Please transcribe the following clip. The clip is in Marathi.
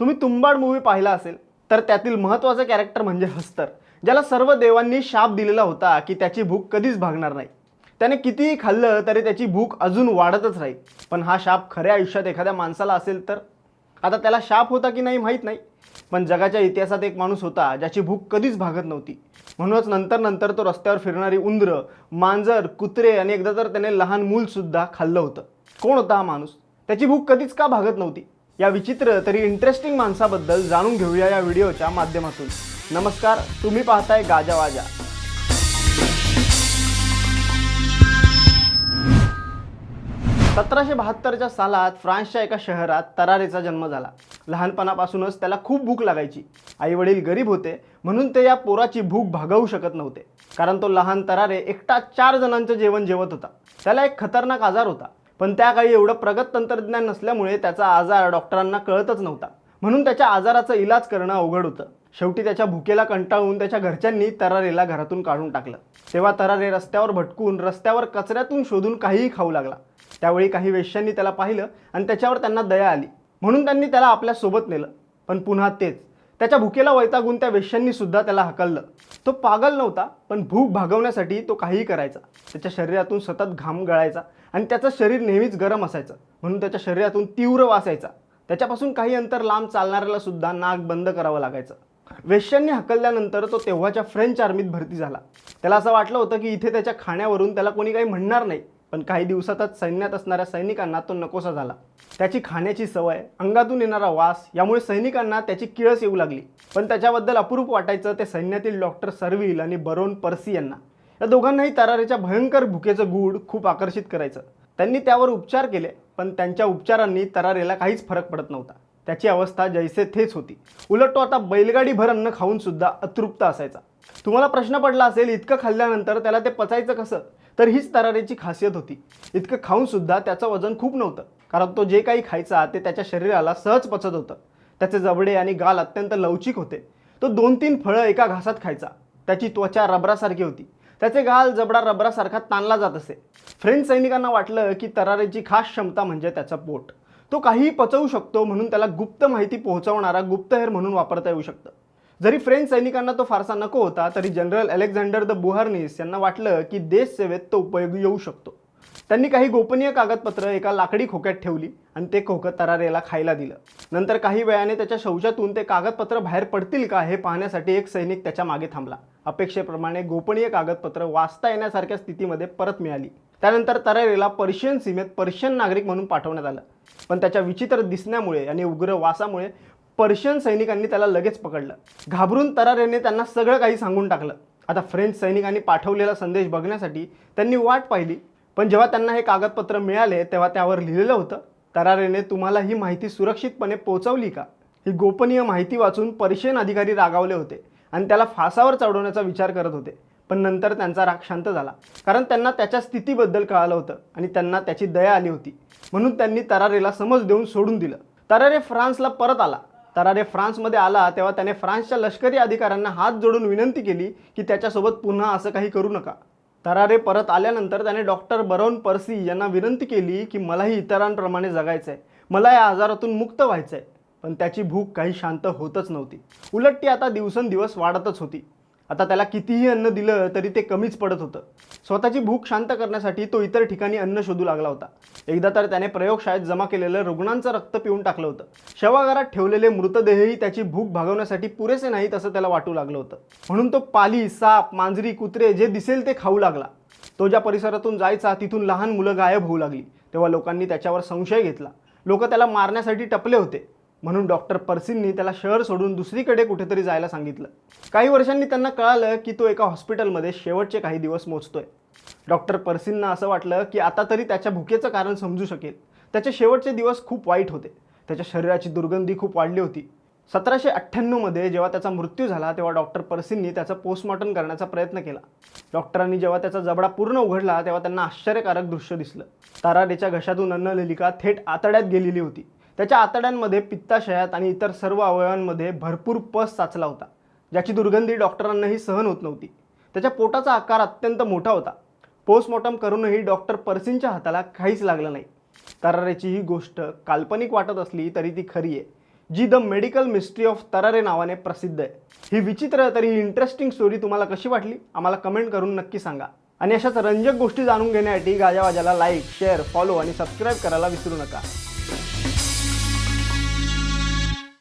तुम्ही तुंबाड मूवी पाहिला असेल तर त्यातील महत्त्वाचं कॅरेक्टर म्हणजे हस्तर ज्याला सर्व देवांनी शाप दिलेला होता की त्याची भूक कधीच भागणार नाही. त्याने कितीही खाल्लं तरी त्याची भूक अजून वाढतच राहील. पण हा शाप खऱ्या आयुष्यात एखाद्या माणसाला असेल तर? आता त्याला शाप होता की नाही माहीत नाही. पण जगाच्या इतिहासात एक माणूस होता ज्याची भूक कधीच भागत नव्हती. म्हणूनच नंतर नंतर तो रस्त्यावर फिरणारी उंदरं मांजर कुत्रे आणि एकदा तर त्याने लहान मूलसुद्धा खाल्लं होतं. कोण होता हा माणूस? त्याची भूक कधीच का भागत नव्हती? या विचित्र तरी इंटरेस्टिंग माणसाबद्दल जाणून घेऊया या व्हिडिओच्या माध्यमातून. नमस्कार तुम्ही पाहताय गाजावाजा सतराशे बहात्तरच्या सालात फ्रान्सच्या एका शहरात तरारेचा जन्म झाला. लहानपणापासूनच त्याला खूप भूक लागायची. आई वडील गरीब होते म्हणून ते या पोराची भूक भागवू शकत नव्हते. कारण तो लहान तरारे एकटा चार जणांचं जेवण जेवत होता. त्याला एक खतरनाक आजार होता. पण त्या काळी एवढं प्रगत तंत्रज्ञान नसल्यामुळे त्याचा आजार डॉक्टरांना कळतच नव्हता. म्हणून त्याच्या आजाराचा इलाज करणं अवघड होतं. शेवटी त्याच्या भुकेला कंटाळून त्याच्या घरच्यांनी तरारेला घरातून काढून टाकलं. तेव्हा तरारे रस्त्यावर भटकून रस्त्यावर कचऱ्यातून शोधून काहीही खाऊ लागला. त्यावेळी काही वेश्यांनी त्याला पाहिलं आणि त्याच्यावर त्यांना दया आली. म्हणून त्यांनी त्याला आपल्यासोबत नेलं. पण पुन्हा तेच त्याच्या भुकेला वैतागून त्या वेश्यांनी सुद्धा त्याला हकललं. तो पागल नव्हता पण भूक भागवण्यासाठी तो काहीही करायचा. त्याच्या शरीरातून सतत घाम गळायचा आणि त्याचं शरीर नेहमीच गरम असायचं. म्हणून त्याच्या शरीरातून तीव्र वासायचा त्याच्यापासून काही अंतर लांब चालणाऱ्याला सुद्धा नाक बंद करावं लागायचं. वेश्यांनी हकलल्यानंतर तो तेव्हाच्या फ्रेंच आर्मीत भरती झाला. त्याला असं वाटलं होतं की इथे त्याच्या खाण्यावरून त्याला कोणी काही म्हणणार नाही. पण काही दिवसातच सैन्यात असणाऱ्या सैनिकांना तो नकोसा झाला. त्याची खाण्याची सवय अंगातून येणारा वास यामुळे सैनिकांना त्याची किळस येऊ लागली. पण त्याच्याबद्दल अपरूप वाटायचं ते सैन्यातील डॉक्टर सर्विल आणि बरोन पर्सी यांना. या दोघांनाही तरारेच्या भयंकर भुकेचं गूढ खूप आकर्षित करायचं. त्यांनी त्यावर उपचार केले पण त्यांच्या उपचारांनी तरारेला काहीच फरक पडत नव्हता. त्याची अवस्था जैसे थेच होती. उलट तो आता बैलगाडी भर अन्न खाऊन सुद्धा अतृप्त असायचा. तुम्हाला प्रश्न पडला असेल इतकं खाल्ल्यानंतर त्याला ते पचायचं कसं? तर हीच तरारेची खासियत होती. इतकं खाऊनसुद्धा त्याचं वजन खूप नव्हतं. कारण तो जे काही खायचा ते त्याच्या शरीराला सहज पचत होतं. त्याचे जबडे आणि गाल अत्यंत लवचिक होते. तो दोन तीन फळं एका घासात खायचा. त्याची त्वचा रबरासारखी होती. त्याचे गाल जबडा रबरासारखा ताणला जात असे. फ्रेंच सैनिकांना वाटलं की तरारेची खास क्षमता म्हणजे त्याचं पोट. तो काहीही पचवू शकतो म्हणून त्याला गुप्त माहिती पोहोचवणारा गुप्तहेर म्हणून वापरता येऊ शकतं. जरी फ्रेंच सैनिकांना तो फारसा नको होता तरी जनरल अलेक्झांडर द बुहार्निस यांना वाटलं की देश सेवेत तो उपयोगी येऊ शकतो. त्यांनी काही गोपनीय कागदपत्र एका लाकडी खोक्यात ठेवली आणि ते खोकं तरारेला खायला दिलं. नंतर काही वेळाने त्याच्या शौचातून ते कागदपत्र बाहेर पडतील का हे पाहण्यासाठी एक सैनिक त्याच्यामागे थांबला. अपेक्षेप्रमाणे गोपनीय कागदपत्र वाचता येण्यासारख्या स्थितीमध्ये परत मिळाली. त्यानंतर तरारेला पर्शियन सीमेत पर्शियन नागरिक म्हणून पाठवण्यात आलं. पण त्याच्या विचित्र दिसण्यामुळे आणि उग्र वासामुळे पर्शियन सैनिकांनी त्याला लगेच पकडलं. घाबरून तरारेने त्यांना सगळं काही सांगून टाकलं. आता फ्रेंच सैनिकांनी पाठवलेला संदेश बघण्यासाठी त्यांनी वाट पाहिली. पण जेव्हा त्यांना हे कागदपत्र मिळाले तेव्हा त्यावर लिहिलेलं होतं तरारेने तुम्हाला ही माहिती सुरक्षितपणे पोहोचवली का? ही गोपनीय माहिती वाचून पर्शियन अधिकारी रागावले होते आणि त्याला फासावर चढवण्याचा विचार करत होते. पण नंतर त्यांचा राग शांत झाला. कारण त्यांना त्याच्या स्थितीबद्दल कळालं होतं आणि त्यांना त्याची दया आली होती. म्हणून त्यांनी तरारेला समज देऊन सोडून दिलं. तरारे फ्रान्सला परत आला. तरारे फ्रान्समध्ये आला तेव्हा त्याने फ्रान्सच्या लष्करी अधिकाऱ्यांना हात जोडून विनंती केली की त्याच्यासोबत पुन्हा असं काही करू नका. तरारे परत आल्यानंतर त्याने डॉक्टर बरोन पर्सी यांना विनंती केली की मलाही इतरांप्रमाणे जगायचं आहे मला या आजारातून मुक्त व्हायचं आहे पण त्याची भूक काही शांत होतच नव्हती. उलट ती आता दिवसेंदिवस वाढतच होती. आता त्याला कितीही अन्न दिलं तरी ते कमीच पडत होतं. स्वतःची भूक शांत करण्यासाठी तो इतर ठिकाणी अन्न शोधू लागला होता. एकदा तर त्याने प्रयोगशाळेत जमा केलेलं रुग्णांचं रक्त पिऊन टाकलं होतं. शवागारात ठेवलेले मृतदेहही त्याची भूक भागवण्यासाठी पुरेसे नाहीत असं त्याला वाटू लागलं होतं. म्हणून तो पाली साप मांजरी कुत्रे जे दिसेल ते खाऊ लागला. तो ज्या परिसरातून जायचा तिथून लहान मुलं गायब होऊ लागली. तेव्हा लोकांनी त्याच्यावर संशय घेतला. लोक त्याला मारण्यासाठी टपले होते. म्हणून डॉक्टर पर्सींनी त्याला शहर सोडून दुसरीकडे कुठेतरी जायला सांगितलं. काही वर्षांनी त्यांना कळालं की तो एका हॉस्पिटलमध्ये शेवटचे काही दिवस मोजतोय. डॉक्टर पर्सींना असं वाटलं की आता तरी त्याच्या भुकेचं कारण समजू शकेल. त्याचे शेवटचे दिवस खूप वाईट होते. त्याच्या शरीराची दुर्गंधी खूप वाढली होती. सतराशे अठ्ठ्याण्णवमध्ये जेव्हा त्याचा मृत्यू झाला तेव्हा डॉक्टर पर्सींनी त्याचं पोस्टमॉर्टम करण्याचा प्रयत्न केला. डॉक्टरांनी जेव्हा त्याचा जबडा पूर्ण उघडला तेव्हा त्यांना आश्चर्यकारक दृश्य दिसलं. ताराडेच्या घशातून अन्नलिका थेट आतड्यात गेलेली होती. त्याच्या आतड्यांमध्ये पित्ताशयात आणि इतर सर्व अवयवांमध्ये भरपूर पस साचला होता ज्याची दुर्गंधी डॉक्टरांनाही सहन होत नव्हती. त्याच्या पोटाचा आकार अत्यंत मोठा होता. पोस्टमॉर्टम करूनही डॉक्टर पर्सींच्या हाताला काहीच लागलं नाही. तरारेची ही गोष्ट काल्पनिक वाटत असली तरी ती खरी आहे जी the medical mystery of Tarrare नावाने प्रसिद्ध आहे. ही विचित्र तरी इंटरेस्टिंग स्टोरी तुम्हाला कशी वाटली? आम्हाला कमेंट करून नक्की सांगा. आणि अशाच रंजक गोष्टी जाणून घेण्यासाठी गाजावाजाला लाईक शेअर फॉलो आणि सबस्क्राईब करायला विसरू नका.